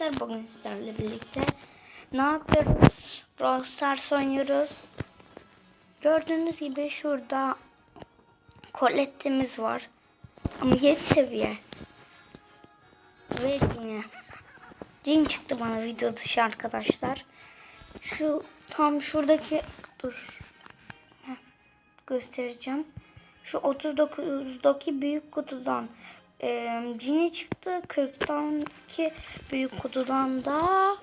arkadaşlar bugün sizlerle birlikte ne yapıyoruz? Brawl Stars oynuyoruz. Gördüğünüz gibi şurada Colette'imiz var. Ama 7 seviye. Ve yine cin çıktı bana video dışı arkadaşlar. Şu tam şuradaki dur. Heh, göstereceğim. Şu 39'daki büyük kutudan e, cini çıktı. 40'tanki büyük kutudan da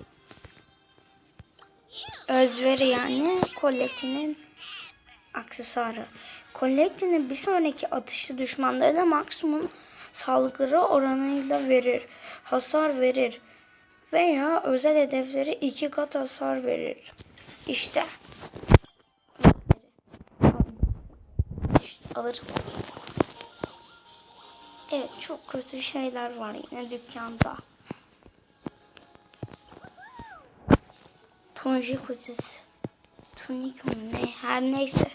özveri yani Colette'nin aksesuarı. Colette'nin bir sonraki atışlı düşmanlarına maksimum saldırı oranıyla verir. Hasar verir. Veya özel hedefleri iki kat hasar verir. İşte. İşte alırım. Evet çok kötü şeyler var yine dükkanda. Tunji kutusu. Tunik ne her neyse.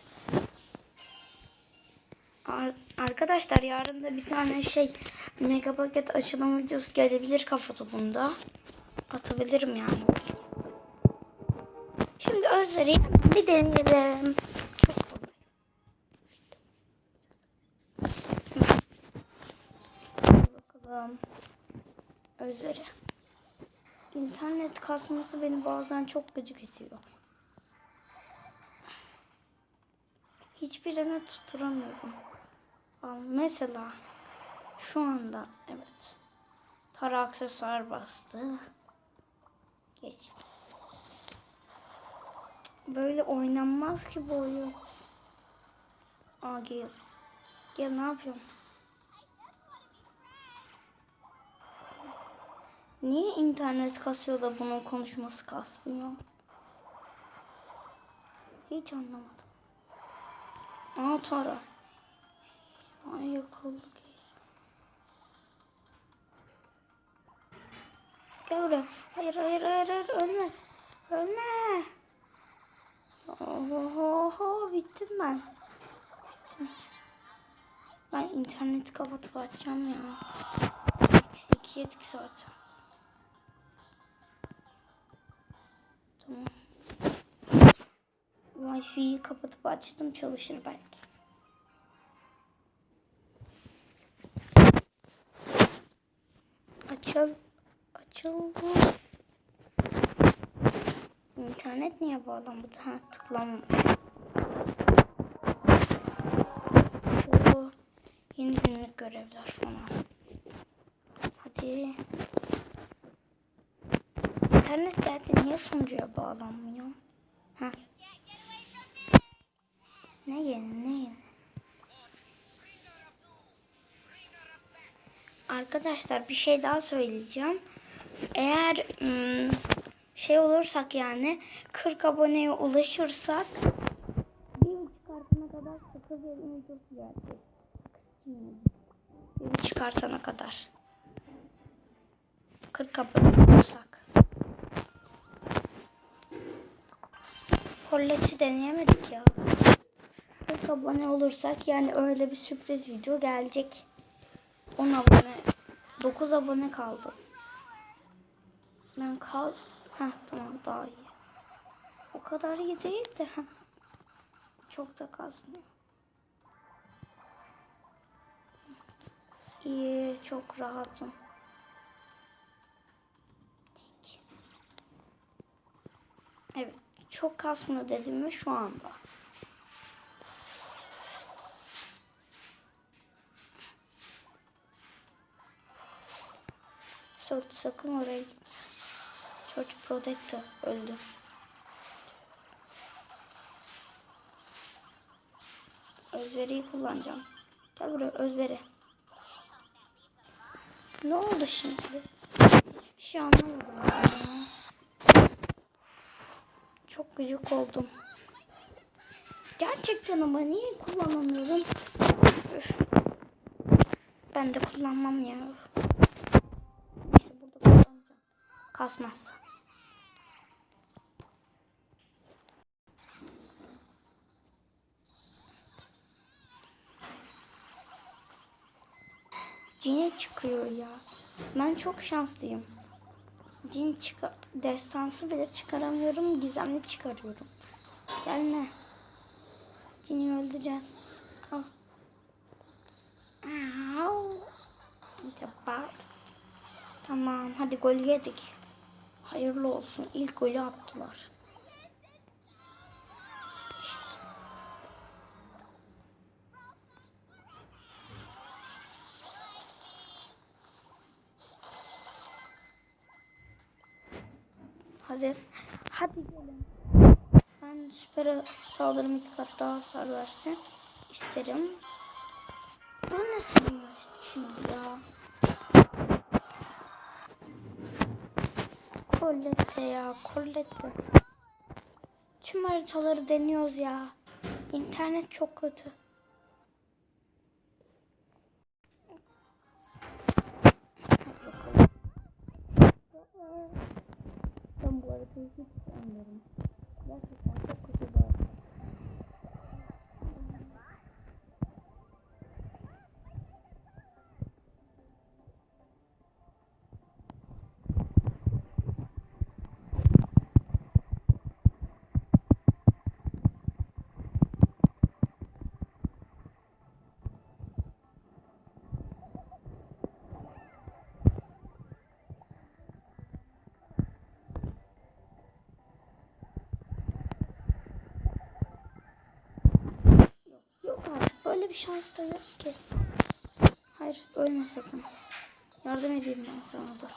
Ar- Arkadaşlar yarın da bir tane şey mega paket açılım videosu gelebilir kafa topunda. Atabilirim yani. Şimdi özleri bir deneyelim. Özleri. İnternet kasması beni bazen çok gıcık ediyor. Hiçbirine tutturamıyorum. Mesela şu anda evet. Tara aksesuar bastı. Geçti. Böyle oynanmaz ki bu oyun. Aa gel. Gel ne yapıyorsun? Niye internet kasıyor da bunun konuşması kasmıyor? Hiç anlamadım. Aa Tara. Ay yakaladık. Gel buraya. Hayır hayır hayır hayır ölme. Ölme. Oho bittim ben. Bittim. Ben interneti kapatıp açacağım ya. İki yedik zaten. Wi-Fi'yi kapatıp açtım çalışır belki. Açıl açıldı. İnternet niye bağlanmadı? Ha tıklamamış. Oo, yeni günlük görevler falan. Hadi. İnternet geldi niye sunucuya bağlanmıyor? Ha. Ne yeni ne yeni? Arkadaşlar bir şey daha söyleyeceğim. Eğer şey olursak yani 40 aboneye ulaşırsak bir çıkartana kadar sakız elini videosu gelecek. Bir çıkartana kadar. 40 abone olursak. Kolleçi deneyemedik ya. 40 abone olursak yani öyle bir sürpriz video gelecek. 10 abone 9 abone kaldı. Ben kal ha tamam daha iyi. O kadar iyi değil de çok da kazmıyor. İyi çok rahatım. Evet çok kasmıyor dedim mi şu anda. Sök, sakın oraya gitme. Çocuk Protector öldü. Özveri'yi kullanacağım. Gel buraya Özveri. Ne oldu şimdi? Hiçbir şey anlamadım. ya. Çok gıcık oldum. Gerçekten ama niye kullanamıyorum? Ben de kullanmam ya. Kasmaz. Cine çıkıyor ya. Ben çok şanslıyım. Cin çıkar, destansı bile çıkaramıyorum. Gizemli çıkarıyorum. Gelme. Cini öldüreceğiz. Al. Au. Tamam hadi gol yedik. Hayırlı olsun. İlk golü attılar. İşte. Hadi. Hadi gelin. Ben süper saldırım iki kat daha hasar versin. isterim. Bu nasıl şimdi ya? Kolette ya, kolette. Tüm haritaları deniyoruz ya. İnternet çok kötü. Ben bu haritayı hiç sevmiyorum. Gerçekten çok kötü bir harita. Yok artık böyle bir şans da yok ki. Hayır ölme sakın. Yardım edeyim ben sana dur.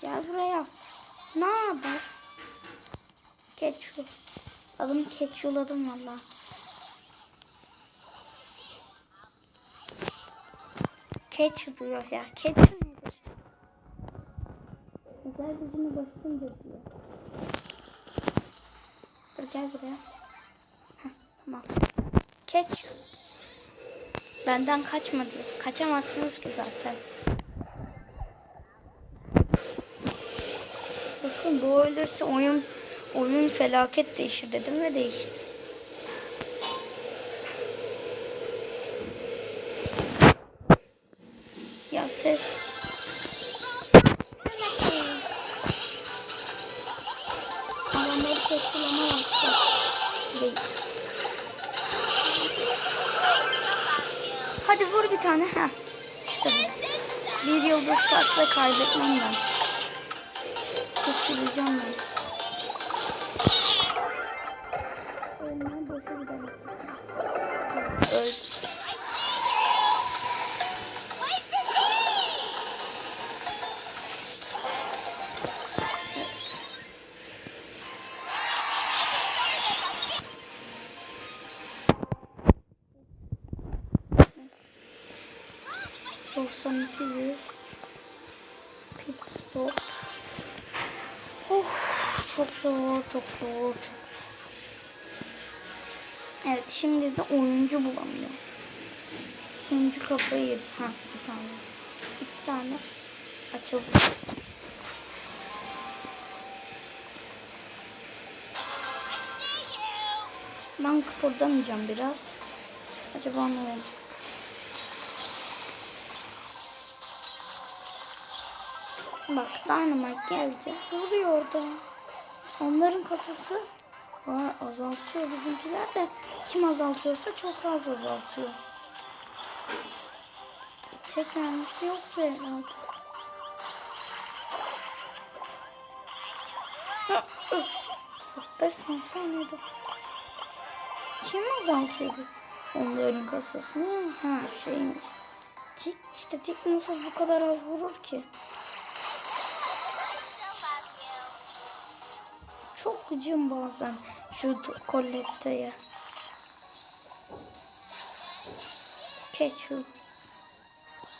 Gel buraya. Ne haber? Keçu. Adımı keçuladım valla. Keçu diyor ya. Keçu nedir? Özel gücünü basınca diyor. Dur gel buraya. Heh, tamam. Keçu. Benden kaçmadı. Kaçamazsınız ki zaten. Sakın bu ölürse oyun oyun felaket değişir dedim ve değişti. Bir yıldız farkla kaybetmem ben. Geçireceğim ben. Ölmeye boşa gidelim. Öl. Zor, çok zor, çok zor. Evet, şimdi de oyuncu bulamıyor. Oyuncu kafayı yedi. Ha, bir tane. İki tane açıldı. Ben kıpırdamayacağım biraz. Acaba ne olacak? Bak Dynamite geldi. Vuruyor orada. Onların kafası var azaltıyor bizimkiler de. Kim azaltıyorsa çok az azaltıyor. Tek mermisi yoktu herhalde. Ha, öf. 45 saniyede. Kim azaltıyordu? Onların kasasını. Ha şeymiş. Tik işte tik nasıl bu kadar az vurur ki? Gıcım bazen şu kolletteye. Keçu.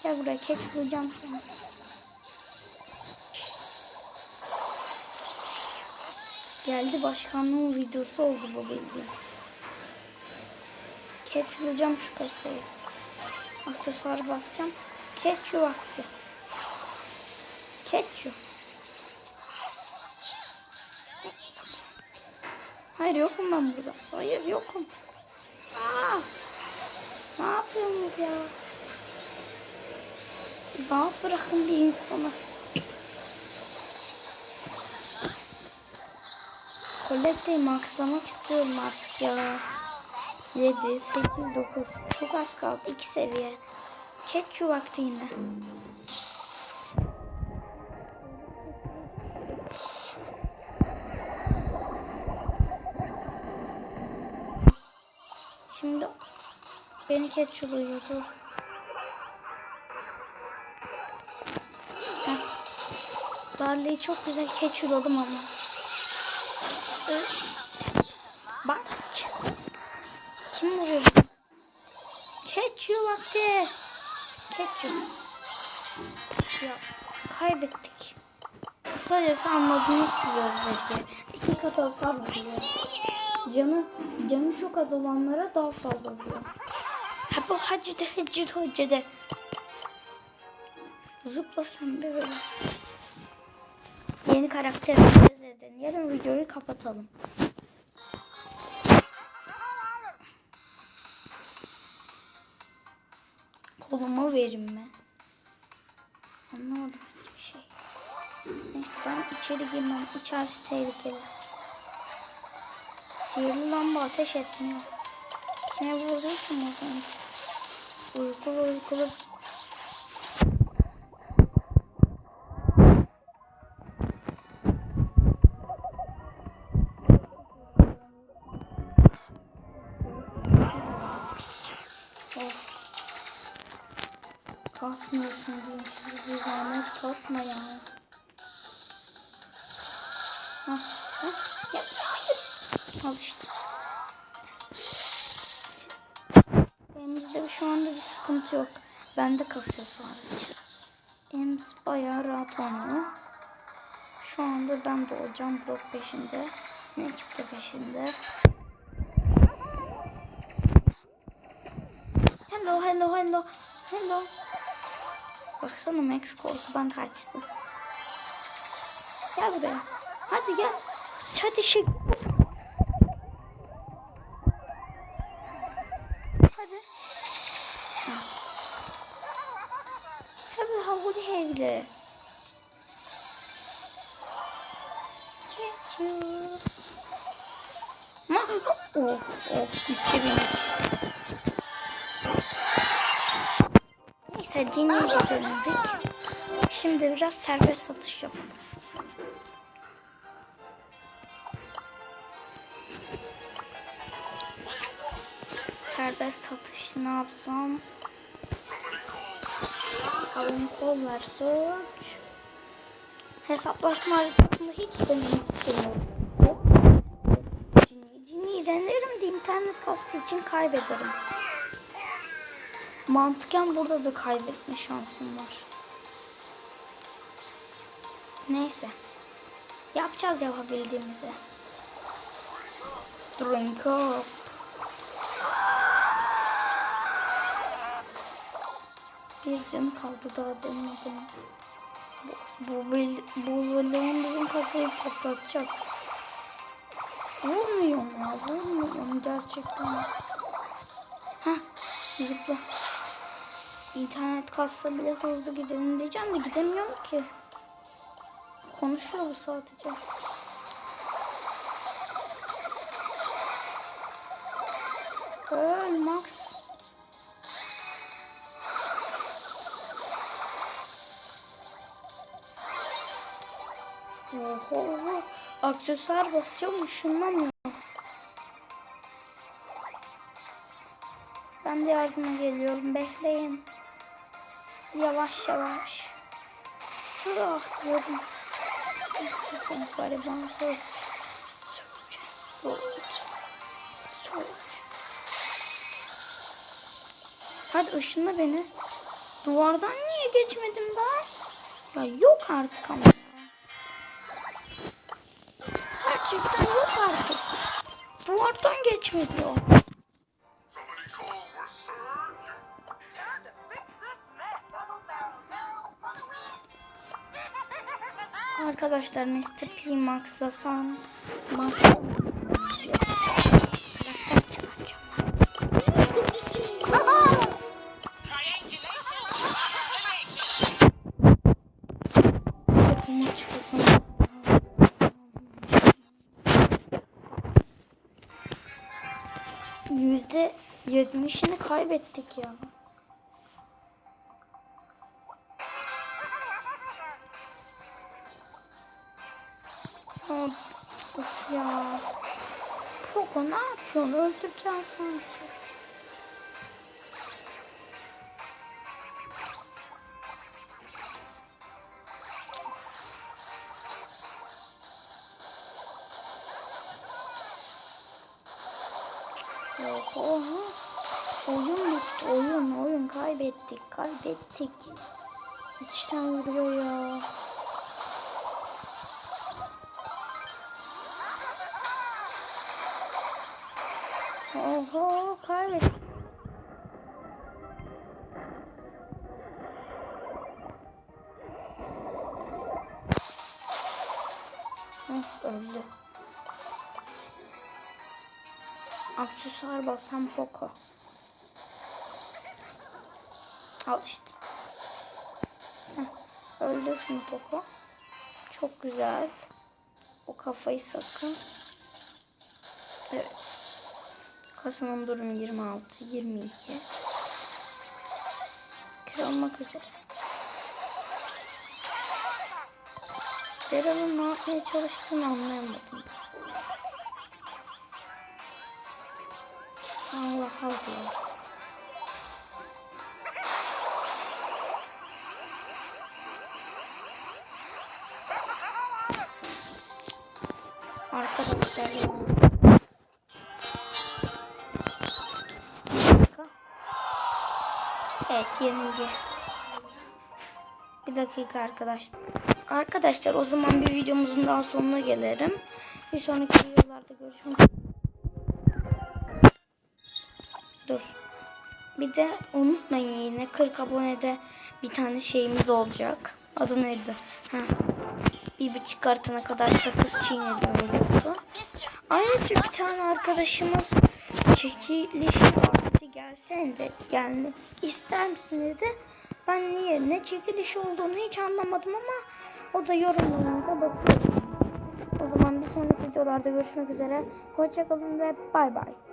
Gel buraya keçulacağım seni. Geldi başkanlığın videosu oldu bu bildiğin. Keçulacağım şu kasayı. Aksesuar basacağım. Keçu vakti. Keçu. Hayır yokum ben burada. Hayır yokum. Aa, ne yapıyorsunuz ya? Bağ bırakın bir insana. Colette'yi maxlamak istiyorum artık ya. 7, 8, 9. Çok az kaldı. 2 seviye. Cat vakti yine. Beni. Heh. Barley'i çok güzel keçuladım ama. Bak. Kim vuruyor bunu? Keçu vakti. Keçu. Ya kaybettik. Kısacası anladınız siz özellikle. İki kat hasar vuruyor. Canı, canı çok az olanlara daha fazla vuruyor. Bu hacı de hacı de hacı de. Zıpla sen be böyle. Yeni karakterimizi de deneyelim. Videoyu kapatalım. Kolumu verin mi? Anlamadım hiçbir şey. Neyse ben içeri girmem. İçerisi tehlikeli. Sihirli lamba ateş etmiyor. Kime vurduysam o zaman. Uykulu uykulu. Kasmıyorsun diye şimdi bir zahmet kasma ya. Hah, hah, ya, hayır. Al işte. Sıkıntı yok. Bende kasıyor sadece. Elimiz bayağı rahat oynuyor. Şu anda ben de olacağım. Brock peşinde. Max de peşinde. Hello, hello, hello, hello. Baksana Max korkudan kaçtı. Gel buraya. Hadi gel. Hadi şey. Neyse de denedik. Şimdi biraz serbest atış yapalım. Serbest atış ne yapsam? Savun kol ver search. Hesaplaşma haritasında hiç denemek. Jinny'yi Jinny'yi denerim de internet kastı için kaybederim. Mantıken burada da kaybetme şansım var. Neyse. Yapacağız yapabildiğimizi. Drink up. Bir canı kaldı daha denedim. Bu, bu, bu balon bizim kasayı patlatacak. Vurmuyorum ya vurmuyorum gerçekten. Hah zıpla. İnternet kassa bile hızlı gidelim diyeceğim de gidemiyorum ki. Konuşuyor bu sadece. Öl Max. Oho. Aksesuar basıyorum ışınlamıyor. Ben de yardıma geliyorum. Bekleyin. Yavaş yavaş. Ah diyorum. Ben gariban soğuk. Soğukacağız. Soğuk. Soğuk. Hadi ışınla beni. Duvardan niye geçmedim daha? Ya yok artık ama. Gerçekten yok artık. Duvardan geçmedi o. Arkadaşlar Mr. P Max'la san Max'la Yüzde yetmişini kaybettik ya. Ne yapıyorsun? Öldüreceksin sanki. Of, Oha. Oyun bitti. Oyun, oyun kaybettik. Kaybettik. İçten vuruyor ya. Of öldü. Aksesuar basan Poco. Al işte. Heh, öldür şunu Poco. Çok güzel. O kafayı sakın. Evet. Kasanın durum 26, 22. Kırılmak üzere. Daryl'ın ne yapmaya çalıştığını anlayamadım. Allah Allah. Yenilgi. Bir dakika arkadaşlar. Arkadaşlar o zaman bir videomuzun daha sonuna gelirim. Bir sonraki videolarda görüşmek üzere. Dur. Bir de unutmayın yine 40 abonede bir tane şeyimiz olacak. Adı neydi? Ha. Bir buçuk kartına kadar sakız çiğnedi oluyordu. Ayrıca bir tane arkadaşımız çekiliş vardı gelsene de gelme ister misin dedi. Ben niye ne çekiliş olduğunu hiç anlamadım ama o da yorumlarında bakıyor. O zaman bir sonraki videolarda görüşmek üzere. Hoşçakalın ve bay bay.